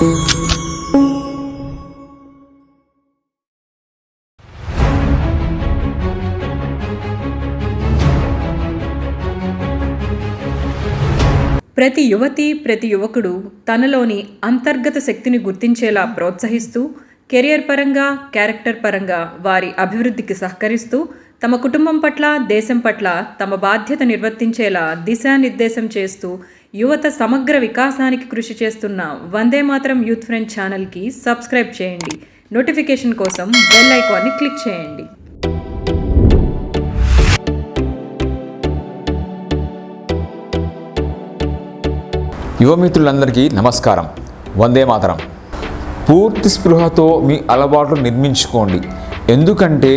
ప్రతి యువతి ప్రతి యువకుడు తనలోని అంతర్గత శక్తిని గుర్తించేలా ప్రోత్సహిస్తూ కెరియర్ పరంగా క్యారెక్టర్ పరంగా వారి అభివృద్ధికి సహకరిస్తూ తమ కుటుంబం పట్ల దేశం పట్ల తమ బాధ్యత నిర్వర్తించేలా దిశానిర్దేశం చేస్తూ యువత సమగ్ర వికాసానికి కృషి చేస్తున్న వందే మాత్రం యూత్ ఫ్రెండ్ ఛానల్కి సబ్స్క్రైబ్ చేయండి. నోటిఫికేషన్ కోసం బెల్ ఐకాన్ని క్లిక్ చేయండి. యువమిత్రులందరికీ నమస్కారం. వందే మాతరం. పూర్తి స్పృహతో మీ అలవాట్లు నిర్మించుకోండి. ఎందుకంటే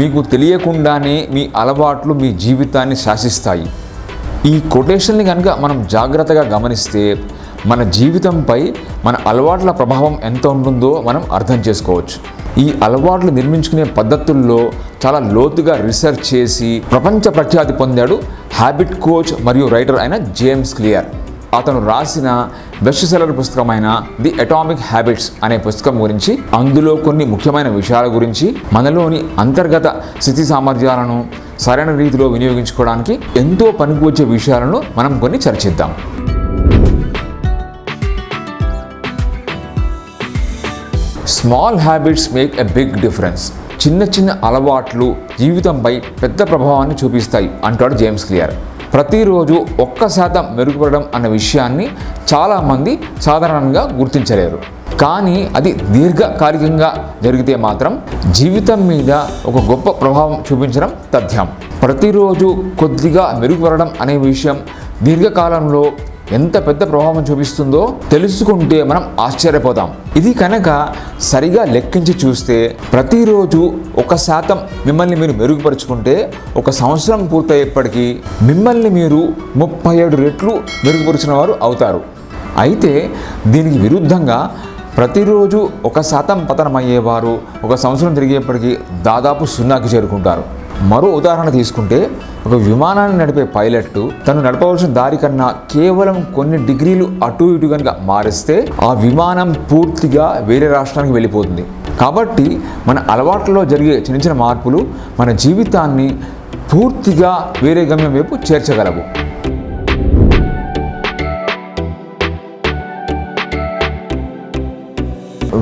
మీకు తెలియకుండానే మీ అలవాట్లు మీ జీవితాన్ని శాసిస్తాయి. ఈ కొటేషన్ని కనుక మనం జాగ్రత్తగా గమనిస్తే మన జీవితంపై మన అలవాట్ల ప్రభావం ఎంత ఉంటుందో మనం అర్థం చేసుకోవచ్చు. ఈ అలవాట్లు నిర్మించుకునే పద్ధతుల్లో చాలా లోతుగా రీసెర్చ్ చేసి ప్రపంచ ప్రఖ్యాతి పొందాడు హ్యాబిట్ కోచ్ మరియు రైటర్ అయిన జేమ్స్ క్లియర్. అతను రాసిన బెస్ట్ సెలర్ పుస్తకమైన ది అటామిక్ హ్యాబిట్స్ అనే పుస్తకం గురించి అందులో కొన్ని ముఖ్యమైన విషయాల గురించి మనలోని అంతర్గత స్థితి సామర్థ్యాలను సరైన రీతిలో వినియోగించుకోవడానికి ఎంతో పనికి వచ్చే విషయాలను మనం కొన్ని చర్చిద్దాం. Small habits make a big difference చిన్న చిన్న అలవాట్లు జీవితంపై పెద్ద ప్రభావాన్ని చూపిస్తాయి అంటాడు జేమ్స్ క్లియర్. ప్రతిరోజు ఒక్క శాతం మెరుగుపడడం అన్న విషయాన్ని చాలామంది సాధారణంగా గుర్తించలేరు. కానీ అది దీర్ఘకాలికంగా జరిగితే మాత్రం జీవితం మీద ఒక గొప్ప ప్రభావం చూపించడం తథ్యం. ప్రతిరోజు కొద్దిగా మెరుగుపడడం అనే విషయం దీర్ఘకాలంలో ఎంత పెద్ద ప్రభావం చూపిస్తుందో తెలుసుకుంటే మనం ఆశ్చర్యపోతాం. ఇది కనుక సరిగా లెక్కించి చూస్తే ప్రతిరోజు ఒక శాతం మిమ్మల్ని మీరు మెరుగుపరుచుకుంటే ఒక సంవత్సరం పూర్తయ్యేప్పటికీ మిమ్మల్ని మీరు ముప్పై ఏడు రెట్లు మెరుగుపరిచిన వారు అవుతారు. అయితే దీనికి విరుద్ధంగా ప్రతిరోజు ఒక శాతం పతనం అయ్యేవారు ఒక సంవత్సరం తిరిగేప్పటికీ దాదాపు సున్నాకి చేరుకుంటారు. మరో ఉదాహరణ తీసుకుంటే ఒక విమానాన్ని నడిపే పైలట్ తను నడపవలసిన దారి కన్నా కేవలం కొన్ని డిగ్రీలు అటు ఇటు కనుక మారిస్తే ఆ విమానం పూర్తిగా వేరే రాష్ట్రానికి వెళ్ళిపోతుంది. కాబట్టి మన అలవాట్లలో జరిగే చిన్న చిన్న మార్పులు మన జీవితాన్ని పూర్తిగా వేరే గమ్యం వైపు చేర్చగలవు.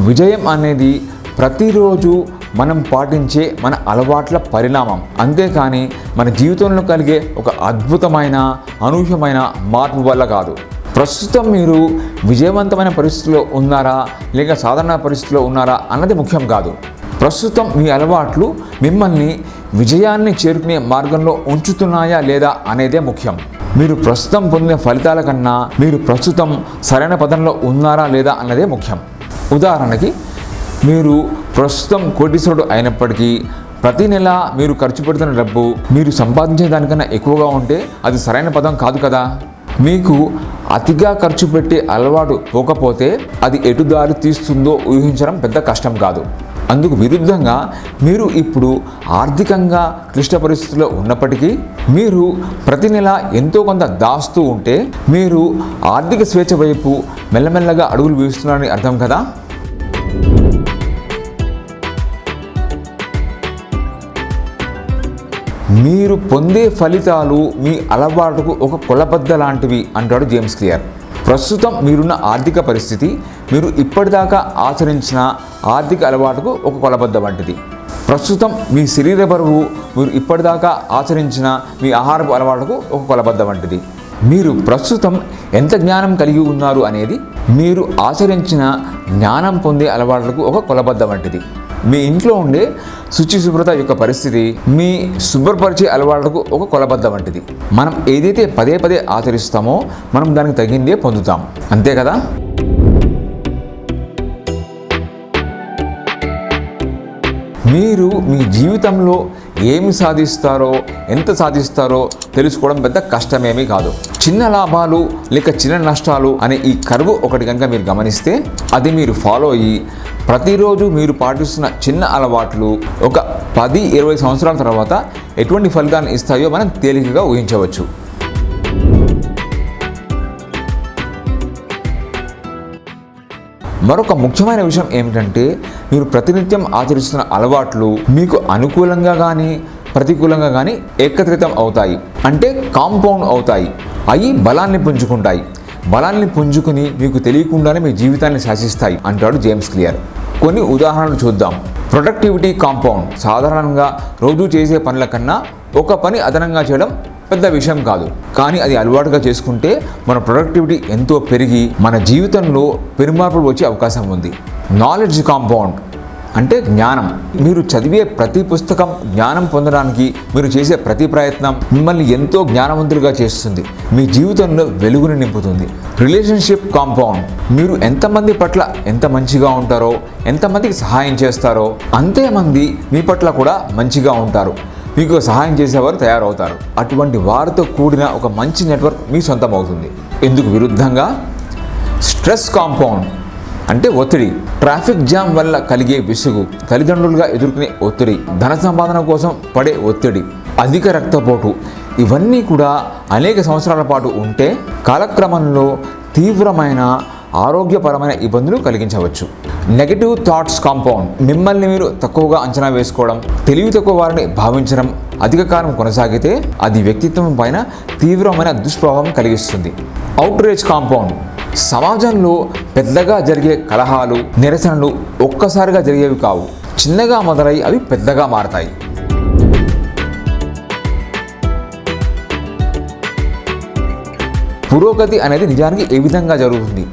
విజయం అనేది ప్రతిరోజు మనం పాటించే మన అలవాట్ల పరిణామం. అంతేకాని మన జీవితంలో కలిగే ఒక అద్భుతమైన అనూహ్యమైన మార్పు వల్ల కాదు. ప్రస్తుతం మీరు విజయవంతమైన పరిస్థితిలో ఉన్నారా? లేక సాధారణ పరిస్థితిలో ఉన్నారా? అన్నది ముఖ్యం కాదు. ప్రస్తుతం మీ అలవాట్లు మిమ్మల్ని విజయాన్ని చేరుకునే మార్గంలో ఉంచుతున్నాయా లేదా అనేదే ముఖ్యం. మీరు ప్రస్తుతం పొందిన ఫలితాల కన్నా మీరు ప్రస్తుతం సరైన పదంలో ఉన్నారా లేదా అన్నదే ముఖ్యం. ఉదాహరణకి మీరు ప్రస్తుతం కోటీశ్వరుడు అయినప్పటికీ ప్రతి నెల మీరు ఖర్చు పెడుతున్న డబ్బు మీరు సంపాదించే దానికన్నా ఎక్కువగా ఉంటే అది సరైన పదం కాదు కదా. మీకు అతిగా ఖర్చు పెట్టే అలవాటు పోకపోతే అది ఎటు దారి తీస్తుందో ఊహించడం పెద్ద కష్టం కాదు. అందుకు విరుద్ధంగా మీరు ఇప్పుడు ఆర్థికంగా క్లిష్ట పరిస్థితుల్లో ఉన్నప్పటికీ మీరు ప్రతి నెల ఎంతో కొంత దాస్తూ ఉంటే మీరు ఆర్థిక స్వేచ్ఛ వైపు మెల్లమెల్లగా అడుగులు వేస్తున్నారని అర్థం కదా? మీరు పొందే ఫలితాలు మీ అలవాటుకు ఒక కొలబద్ద లాంటివి అంటాడు జేమ్స్ క్లియర్. ప్రస్తుతం మీరున్న ఆర్థిక పరిస్థితి మీరు ఇప్పటిదాకా ఆచరించిన ఆర్థిక అలవాటుకు ఒక కొలబద్ద వంటిది. ప్రస్తుతం మీ శరీర బరువు మీరు ఇప్పటిదాకా ఆచరించిన మీ ఆహారపు అలవాటుకు ఒక కొలబద్ద వంటిది. మీరు ప్రస్తుతం ఎంత జ్ఞానం కలిగి ఉన్నారు అనేది మీరు ఆచరించిన జ్ఞానం పొందే అలవాట్లకు ఒక కొలబద్ద వంటిది. మీ ఇంట్లో ఉండే శుచి శుభ్రత యొక్క పరిస్థితి మీ శుభ్రపరిచే అలవాట్లకు ఒక కొలబద్ద వంటిది. మనం ఏదైతే పదే పదే ఆచరిస్తామో మనం దానికి తగిందే పొందుతాం. అంతే కదా? మీరు మీ జీవితంలో ఏమి సాధిస్తారో ఎంత సాధిస్తారో తెలుసుకోవడం పెద్ద కష్టమేమీ కాదు. చిన్న లాభాలు లేక చిన్న నష్టాలు అనే ఈ కరువు ఒకటి కనుక మీరు గమనిస్తే అది మీరు ఫాలో అయ్యి ప్రతిరోజు మీరు పాటిస్తున్న చిన్న అలవాట్లు ఒక పది ఇరవై సంవత్సరాల తర్వాత ఎటువంటి ఫలితాన్ని ఇస్తాయో మనం తేలికగా ఊహించవచ్చు. మరొక ముఖ్యమైన విషయం ఏమిటంటే మీరు ప్రతినిత్యం ఆచరిస్తున్న అలవాట్లు మీకు అనుకూలంగా కానీ ప్రతికూలంగా కానీ ఏకత్రితం అవుతాయి. అంటే కాంపౌండ్ అవుతాయి. అవి బలాన్ని పుంజుకుంటాయి. బలాన్ని పుంజుకుని మీకు తెలియకుండానే మీ జీవితాన్ని శాసిస్తాయి అంటాడు జేమ్స్ క్లియర్. కొన్ని ఉదాహరణలు చూద్దాం. ప్రొడక్టివిటీ కాంపౌండ్ సాధారణంగా రోజు చేసే పనుల కన్నా ఒక పని అదనంగా చేయడం పెద్ద విషయం కాదు. కానీ అది అలవాటుగా చేసుకుంటే మన ప్రొడక్టివిటీ ఎంతో పెరిగి మన జీవితంలో పెరుమార్పులు వచ్చే అవకాశం ఉంది. నాలెడ్జ్ కాంపౌండ్ అంటే జ్ఞానం. మీరు చదివే ప్రతి పుస్తకం జ్ఞానం పొందడానికి మీరు చేసే ప్రతి ప్రయత్నం మిమ్మల్ని ఎంతో జ్ఞానవంతులుగా చేస్తుంది. మీ జీవితంలో వెలుగుని నింపుతుంది. Relationship compound. మీరు ఎంతమంది పట్ల ఎంత మంచిగా ఉంటారో ఎంతమందికి సహాయం చేస్తారో అంతేమంది మీ పట్ల కూడా మంచిగా ఉంటారు. మీకు సహాయం చేసేవారు తయారవుతారు. అటువంటి వారితో కూడిన ఒక మంచి నెట్వర్క్ మీ సొంతం అవుతుంది ఎందుకు విరుద్ధంగా? Stress compound. అంటే ఒత్తిడి. ట్రాఫిక్ జామ్ వల్ల కలిగే విసుగు తల్లిదండ్రులుగా ఎదుర్కొనే ఒత్తిడి ధన సంపాదన కోసం పడే ఒత్తిడి అధిక రక్తపోటు ఇవన్నీ కూడా అనేక సంవత్సరాల పాటు ఉంటే కాలక్రమంలో తీవ్రమైన ఆరోగ్యపరమైన ఇబ్బందులు కలిగించవచ్చు. నెగటివ్ థాట్స్ కాంపౌండ్ మిమ్మల్ని మీరు తక్కువగా అంచనా వేసుకోవడం తెలివి తక్కువ వారిని భావించడం అధిక కాలం కొనసాగితే అది వ్యక్తిత్వం పైన తీవ్రమైన దుష్ప్రభావం కలిగిస్తుంది. అవుట్రేజ్ కాంపౌండ్ సమాజంలో పెద్దగా జరిగే కలహాలు నిరసనలు ఒక్కసారిగా జరిగేవి కావు. చిన్నగా మొదలై అవి పెద్దగా మారతాయి. పురోగతి అనేది నిజానికి ఏ విధంగా జరుగుతుంది?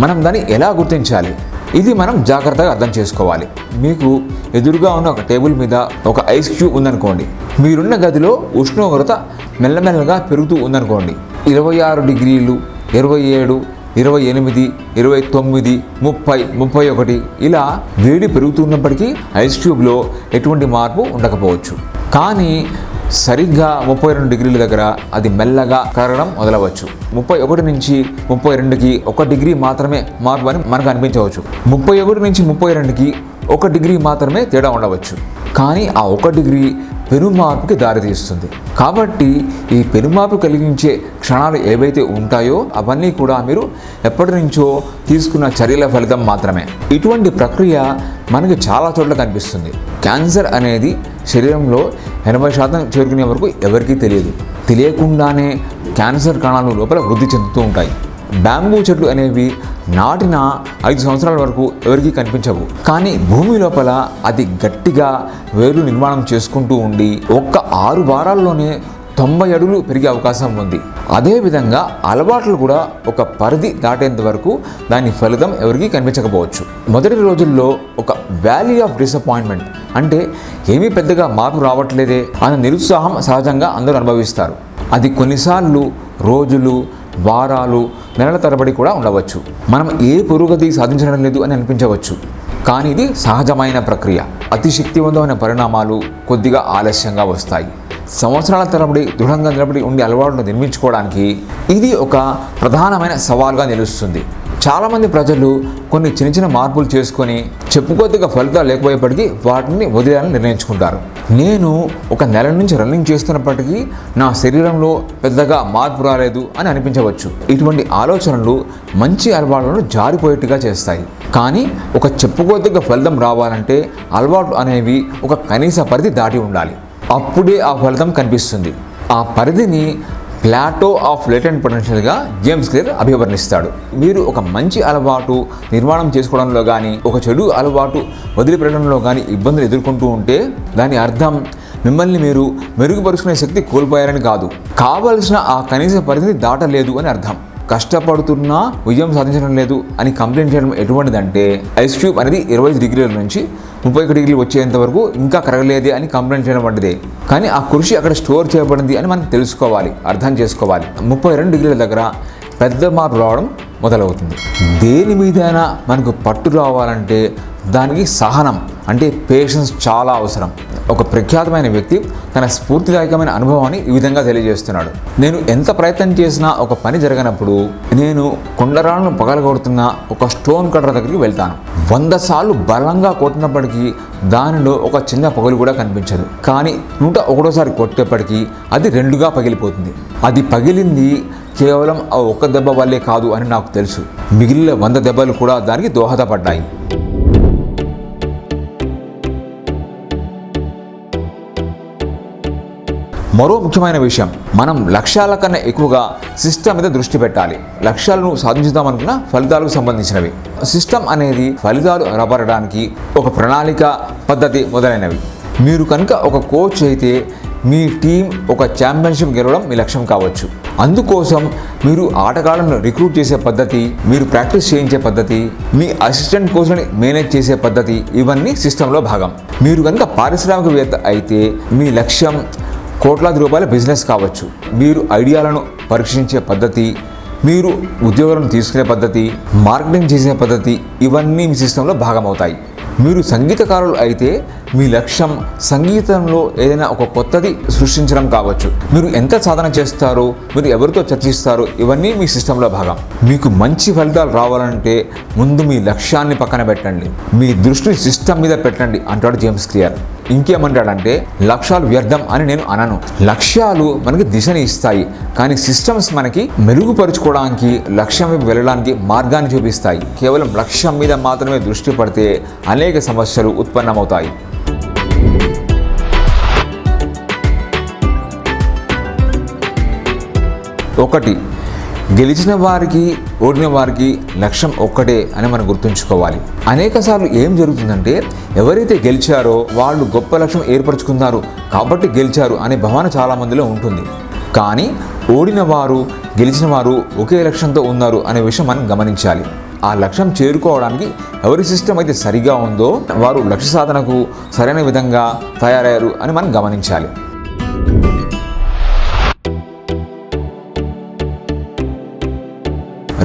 మనం దాన్ని ఎలా గుర్తించాలి? ఇది మనం జాగ్రత్తగా అర్థం చేసుకోవాలి. మీకు ఎదురుగా ఉన్న ఒక టేబుల్ మీద ఒక ఐస్ క్యూబ్ ఉందనుకోండి. మీరున్న గదిలో ఉష్ణోగ్రత మెల్లమెల్లగా పెరుగుతూ ఉందనుకోండి. ఇరవై ఆరు డిగ్రీలు ఇరవై ఏడు ఇరవై ఎనిమిది ఇరవై తొమ్మిది ముప్పై ముప్పై ఒకటి ఇలా వేడి పెరుగుతున్నప్పటికీ ఐస్ క్యూబ్లో ఎటువంటి మార్పు ఉండకపోవచ్చు. కానీ సరిగ్గా ముప్పై రెండు డిగ్రీల దగ్గర అది మెల్లగా కరగడం మొదలవచ్చు. ముప్పై ఒకటి నుంచి ముప్పై రెండుకి ఒక డిగ్రీ మాత్రమే మార్పు అని మనకు అనిపించవచ్చు. ముప్పై ఒకటి నుంచి ముప్పై రెండుకి ఒక డిగ్రీ మాత్రమే తేడా ఉండవచ్చు. కానీ ఆ ఒక డిగ్రీ పెనుమాపుకి దారితీస్తుంది. కాబట్టి ఈ పెనుమాపు కలిగించే క్షణాలు ఏవైతే ఉంటాయో అవన్నీ కూడా మీరు ఎప్పటి నుంచో తీసుకున్న చర్యల ఫలితం మాత్రమే. ఇటువంటి ప్రక్రియ మనకి చాలా చోట్ల కనిపిస్తుంది. క్యాన్సర్ అనేది శరీరంలో ఎనభై శాతం చేరుకునే వరకు ఎవరికీ తెలియదు. తెలియకుండానే క్యాన్సర్ కణాలు లోపల వృద్ధి చెందుతూ ఉంటాయి. బ్యాంబూ చెట్లు అనేవి నాటిన ఐదు సంవత్సరాల వరకు ఎవరికీ కనిపించవు. కానీ భూమి లోపల అది గట్టిగా వేర్లు నిర్మాణం చేసుకుంటూ ఉండి ఒక్క ఆరు వారాల్లోనే తొంభై అడుగులు పెరిగే అవకాశం ఉంది. అదేవిధంగా అలవాట్లు కూడా ఒక పరిధి దాటేంత వరకు దాని ఫలితం ఎవరికీ కనిపించకపోవచ్చు. మొదటి రోజుల్లో ఒక వ్యాలీ ఆఫ్ డిసప్పాయింట్మెంట్ అంటే ఏమీ పెద్దగా మార్పు రావట్లేదే అన్న నిరుత్సాహం సహజంగా అందరూ అనుభవిస్తారు. అది కొన్నిసార్లు రోజులు వారాలు నెలల తరబడి కూడా ఉండవచ్చు. మనం ఏ పురోగతి సాధించడం లేదు అని అనిపించవచ్చు. కానీ ఇది సహజమైన ప్రక్రియ. అతి శక్తివంతమైన పరిణామాలు కొద్దిగా ఆలస్యంగా వస్తాయి. సంవత్సరాల తరబడి దృఢంగా నిలబడి ఉండే అలవాటును నిర్మించుకోవడానికి ఇది ఒక ప్రధానమైన సవాల్గా నిలుస్తుంది. చాలామంది ప్రజలు కొన్ని చిన్న చిన్న మార్పులు చేసుకొని చెప్పుకోదగ్గ ఫలితాలు లేకపోయేప్పటికీ వాటిని వదిలేయాలని నిర్ణయించుకుంటారు. నేను ఒక నెల నుంచి రన్నింగ్ చేస్తున్నప్పటికీ నా శరీరంలో పెద్దగా మార్పు రాలేదు అని అనిపించవచ్చు. ఇటువంటి ఆలోచనలు మంచి అలవాట్లను జారిపోయేట్టుగా చేస్తాయి. కానీ ఒక చెప్పుకోదగ్గ ఫలితం రావాలంటే అలవాట్లు అనేవి ఒక కనీస పరిధి దాటి ఉండాలి. అప్పుడే ఆ ఫలితం కనిపిస్తుంది. ఆ పరిధిని ప్లాటో ఆఫ్ లేటెంట్ పొటెన్షియల్గా జేమ్స్ క్లియర్ అభివర్ణిస్తాడు. మీరు ఒక మంచి అలవాటు నిర్మాణం చేసుకోవడంలో కానీ ఒక చెడు అలవాటు వదిలిపెట్టడంలో కానీ ఇబ్బందులు ఎదుర్కొంటూ ఉంటే దాని అర్థం మిమ్మల్ని మీరు మెరుగుపరుచుకునే శక్తి కోల్పోయారని కాదు. కావలసిన ఆ కనీస పరిధిని దాటలేదు అని అర్థం. కష్టపడుతున్నా విజయం సాధించడం లేదు అని కంప్లైంట్ చేయడం ఎటువంటిదంటే ఐస్ క్యూబ్ అనేది ఇరవై ఐదు డిగ్రీల నుంచి ముప్పై ఒక డిగ్రీలు వచ్చేంత వరకు ఇంకా కరగలేదే అని కంప్లైంట్ చేయడం వంటిదే. కానీ ఆ కృషి అక్కడ స్టోర్ చేయబడింది అని మనం తెలుసుకోవాలి అర్థం చేసుకోవాలి. ముప్పై రెండు డిగ్రీల దగ్గర పెద్ద మార్పు రావడం మొదలవుతుంది. దేని మీదైనా మనకు పట్టు రావాలంటే దానికి సహనం అంటే పేషెన్స్ చాలా అవసరం. ఒక ప్రఖ్యాతమైన వ్యక్తి తన స్ఫూర్తిదాయకమైన అనుభవాన్ని ఈ విధంగా తెలియజేస్తున్నాడు. నేను ఎంత ప్రయత్నం చేసినా ఒక పని జరగనప్పుడు నేను కొండరాలను పగలగొడుతున్న ఒక స్టోన్ కటర్ దగ్గరికి వెళ్తాను. వంద సార్లు బలంగా కొట్టినప్పటికీ దానిలో ఒక చిన్న పగులు కూడా కనిపించదు. కానీ నూట ఒకటోసారి కొట్టేప్పటికీ అది రెండుగా పగిలిపోతుంది. అది పగిలింది కేవలం ఆ ఒక్క దెబ్బ వల్లే కాదు అని నాకు తెలుసు. మిగిలిన వంద దెబ్బలు కూడా దానికి దోహదపడ్డాయి. మరో ముఖ్యమైన విషయం మనం లక్ష్యాల కన్నా ఎక్కువగా సిస్టమ్ మీద దృష్టి పెట్టాలి. లక్ష్యాలను సాధించుదామనుకున్న ఫలితాలకు సంబంధించినవి. సిస్టమ్ అనేది ఫలితాలు రాబడడానికి ఒక ప్రణాళిక పద్ధతి మొదలైనవి. మీరు కనుక ఒక కోచ్ అయితే మీ టీం ఒక ఛాంపియన్షిప్ గెలవడం మీ లక్ష్యం కావచ్చు. అందుకోసం మీరు ఆటగాళ్ళను రిక్రూట్ చేసే పద్ధతి మీరు ప్రాక్టీస్ చేయించే పద్ధతి మీ అసిస్టెంట్ కోచ్ని మేనేజ్ చేసే పద్ధతి ఇవన్నీ సిస్టంలో భాగం. మీరు కనుక పారిశ్రామికవేత్త అయితే మీ లక్ష్యం కోట్లాది రూపాయల బిజినెస్ కావచ్చు. మీరు ఐడియాలను పరీక్షించే పద్ధతి మీరు ఉద్యోగాలను తీసుకునే పద్ధతి మార్కెటింగ్ చేసే పద్ధతి ఇవన్నీ మీ సిస్టంలో భాగమవుతాయి. మీరు సంగీతకారులు అయితే మీ లక్ష్యం సంగీతంలో ఏదైనా ఒక కొత్తది సృష్టించడం కావచ్చు. మీరు ఎంత సాధన చేస్తారో మీరు ఎవరితో చర్చిస్తారో ఇవన్నీ మీ సిస్టంలో భాగం. మీకు మంచి ఫలితాలు రావాలంటే ముందు మీ లక్ష్యాన్ని పక్కన పెట్టండి. మీ దృష్టిని సిస్టమ్ మీద పెట్టండి అంటాడు జేమ్స్ క్లియర్. ఇంకేమంటాడంటే లక్ష్యాలు వ్యర్థం అని నేను అనను. లక్ష్యాలు మనకి దిశని ఇస్తాయి కానీ సిస్టమ్స్ మనకి మెరుగుపరుచుకోవడానికి లక్ష్యం వైపు వెళ్ళడానికి మార్గాన్ని చూపిస్తాయి. కేవలం లక్ష్యం మీద మాత్రమే దృష్టి పడితే అనేక సమస్యలు ఉత్పన్నమవుతాయి. ఒకటి గెలిచిన వారికి ఓడిన వారికి లక్ష్యం ఒక్కటే అని మనం గుర్తుంచుకోవాలి. అనేకసార్లు ఏం జరుగుతుందంటే ఎవరైతే గెలిచారో వాళ్ళు గొప్ప లక్ష్యం ఏర్పరచుకున్నారు కాబట్టి గెలిచారు అనే భావన చాలా మందిలో ఉంటుంది. కానీ ఓడిన వారు గెలిచిన వారు ఒకే లక్ష్యంతో ఉన్నారు అనే విషయం మనం గమనించాలి. ఆ లక్ష్యం చేరుకోవడానికి ఎవరి సిస్టమ్ అయితే సరిగా ఉందో వారు లక్ష్య సాధనకు సరైన విధంగా తయారయ్యారు అని మనం గమనించాలి.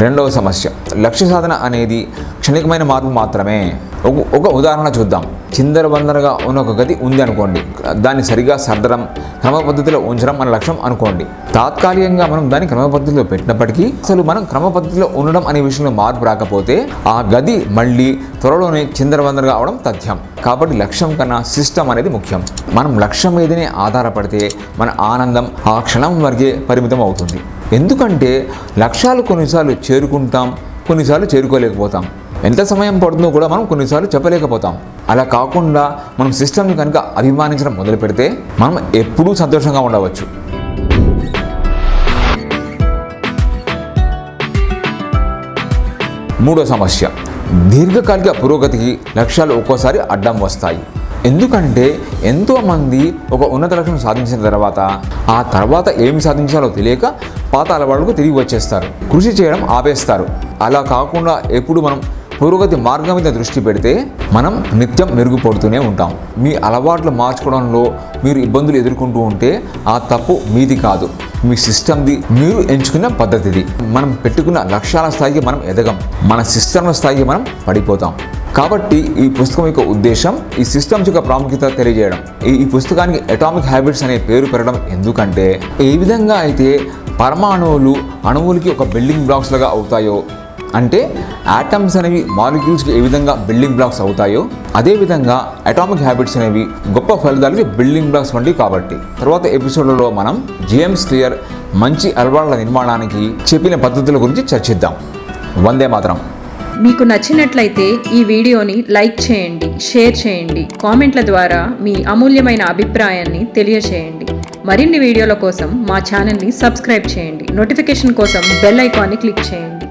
రెండవ సమస్య. లక్ష్య సాధన అనేది క్షణికమైన మార్పు మాత్రమే. ఒక ఒక ఉదాహరణ చూద్దాం. చిందర బందరగా ఉన్న ఒక గది ఉంది అనుకోండి. దాన్ని సరిగా సర్దడం క్రమ పద్ధతిలో ఉంచడం మన లక్ష్యం అనుకోండి. తాత్కాలికంగా మనం దాన్ని క్రమ పద్ధతిలో పెట్టినప్పటికీ అసలు మనం క్రమ పద్ధతిలో ఉండడం అనే విషయంలో మార్పు రాకపోతే ఆ గది మళ్ళీ త్వరలోనే చిందరబందరగా అవడం తథ్యం. కాబట్టి లక్ష్యం కన్నా సిస్టమ్ అనేది ముఖ్యం. మనం లక్ష్యం మీదనే ఆధారపడితే మన ఆనందం ఆ క్షణం వరకే పరిమితం అవుతుంది. ఎందుకంటే లక్ష్యాలు కొన్నిసార్లు చేరుకుంటాం కొన్నిసార్లు చేరుకోలేకపోతాం. ఎంత సమయం పడుతుందో కూడా మనం కొన్నిసార్లు చెప్పలేకపోతాం. అలా కాకుండా మనం సిస్టమ్ని కనుక అభిమానించడం మొదలు పెడితే మనం ఎప్పుడూ సంతోషంగా ఉండవచ్చు. మూడో సమస్య. దీర్ఘకాలిక పురోగతికి లక్ష్యాలు ఒక్కోసారి అడ్డం వస్తాయి. ఎందుకంటే ఎంతోమంది ఒక ఉన్నత లక్ష్యం సాధించిన తర్వాత ఆ తర్వాత ఏమి సాధించాలో తెలియక పాత అలవాట్లకు తిరిగి వచ్చేస్తారు. కృషి చేయడం ఆపేస్తారు. అలా కాకుండా ఎప్పుడు మనం పురోగతి మార్గం మీద దృష్టి పెడితే మనం నిత్యం మెరుగుపడుతూనే ఉంటాం. మీ అలవాట్లు మార్చుకోవడంలో మీరు ఇబ్బందులు ఎదుర్కొంటూ ఉంటే ఆ తప్పు మీది కాదు. మీ సిస్టమ్ది మీరు ఎంచుకున్న పద్ధతిది. మనం పెట్టుకున్న లక్ష్యాల స్థాయికి మనం ఎదగం. మన సిస్టమ్ల స్థాయికి మనం పడిపోతాం. కాబట్టి ఈ పుస్తకం యొక్క ఉద్దేశం ఈ సిస్టమ్స్ యొక్క ప్రాముఖ్యత తెలియజేయడం. ఈ పుస్తకానికి అటామిక్ హ్యాబిట్స్ అనే పేరు పెరగడం ఎందుకంటే ఏ విధంగా అయితే పరమాణువులు అణువులకి ఒక బిల్డింగ్ బ్లాక్స్ లాగా అవుతాయో అంటే ఆటమ్స్ అనేవి మాలిక్యూల్స్కి ఏ విధంగా బిల్డింగ్ బ్లాక్స్ అవుతాయో అదేవిధంగా అటామిక్ హ్యాబిట్స్ అనేవి గొప్ప ఫలితాలకి బిల్డింగ్ బ్లాక్స్ వంటివి కాబట్టి. తర్వాత ఎపిసోడ్లలో మనం జేమ్స్ క్లియర్ మంచి అలవాట్ల నిర్మాణానికి చెప్పిన పద్ధతుల గురించి చర్చిద్దాం. వందే మాత్రం. మీకు నచ్చినట్లయితే ఈ వీడియోని లైక్ చేయండి షేర్ చేయండి కామెంట్ల ద్వారా మీ అమూల్యమైన అభిప్రాయాన్ని తెలియచేయండి మరిన్ని వీడియోల కోసం మా ఛానల్ని సబ్స్క్రైబ్ చేయండి. నోటిఫికేషన్ కోసం బెల్ ఐకాన్ని క్లిక్ చేయండి.